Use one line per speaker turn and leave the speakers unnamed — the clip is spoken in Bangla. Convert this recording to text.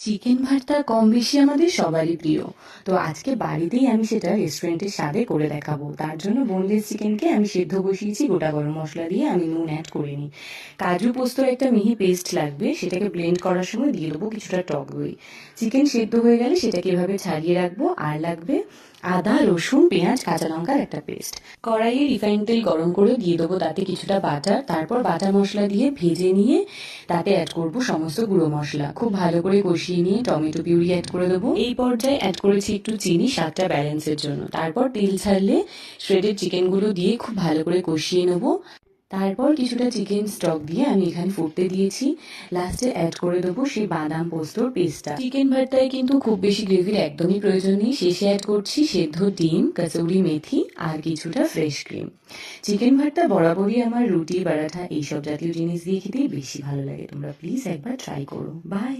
চিকেন ভর্তা কম বেশি আমাদের সবারই প্রিয়। তো আজকে বাড়িতেই আমি সেটা রেস্টুরেন্টের স্বাদে করে দেখাবো। তার জন্য বোনলেস চিকেনকে আমি সেদ্ধ বসিয়েছি, গোটা গরম মশলা দিয়ে আমি নুন অ্যাড করে নিই। কাজু পোস্তর একটা মিহি পেস্ট লাগবে, সেটাকে ব্লেন্ড করার সময় দিয়ে দেবো কিছুটা টক দই। চিকেন সেদ্ধ হয়ে গেলে সেটাকে এভাবে ছাড়িয়ে রাখব। আর লাগবে আদা, রসুন, পেঁয়াজ, কাঁচা লঙ্কার একটা পেস্ট। কড়াইয়ে রিফাইন তেল গরম করে দিয়ে দেবো তাতে কিছুটা বাটার, তারপর বাটা মশলা দিয়ে ভেজে নিয়ে তাতে অ্যাড করব সমস্ত গুঁড়ো মশলা। খুব ভালো করে কষিয়ে নিয়ে টমেটো পিউরি অ্যাড করে দেবো। এই পর্যায়ে অ্যাড করেছি একটু চিনি, স্বাদটা ব্যালেন্সের জন্য। তারপর তেল ছাড়লে শ্রেডেড চিকেনগুলো দিয়ে খুব ভালো করে কষিয়ে নেব। তারপর কিছুটা চিকেন স্টক দিয়ে আমি এখানে ফুটতে দিয়েছি। লাস্টে অ্যাড করে দেবো সেই বাদাম পোস্তর পেস্টটা চিকেন ভর্তায় কিন্তু খুব বেশি গ্রেভির একদমই প্রয়োজন নেই। শেষে অ্যাড করছি সেদ্ধ ডিম, কাসৌরি মেথি আর কিছুটা ফ্রেশ ক্রিম চিকেন ভর্তা বরাবরই আমার রুটি পরাঠা এইসব জাতীয় জিনিস দিয়ে খেতেই বেশি ভালো লাগে। তোমরা প্লিজ একবার ট্রাই করো। বাই